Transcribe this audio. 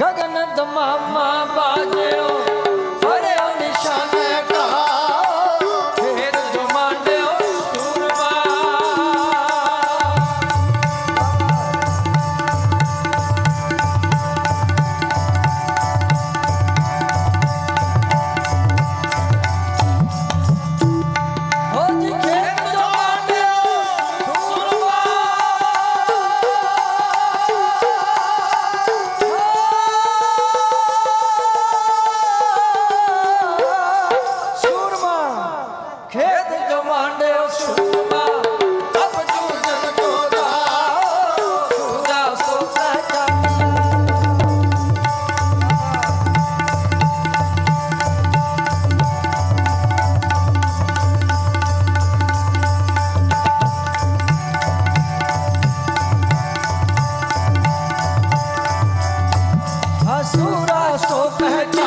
ગગન તમામા બાજ ਖੇਤ ਜਮਾਂਡਿਓ ਸੂਰਮਾ ਅਬ ਜੂਜਨ ਕੋਦਾ ਸੂਜਾ ਸੋਤਾ ਸੋ ਪਹਿਚਾਨ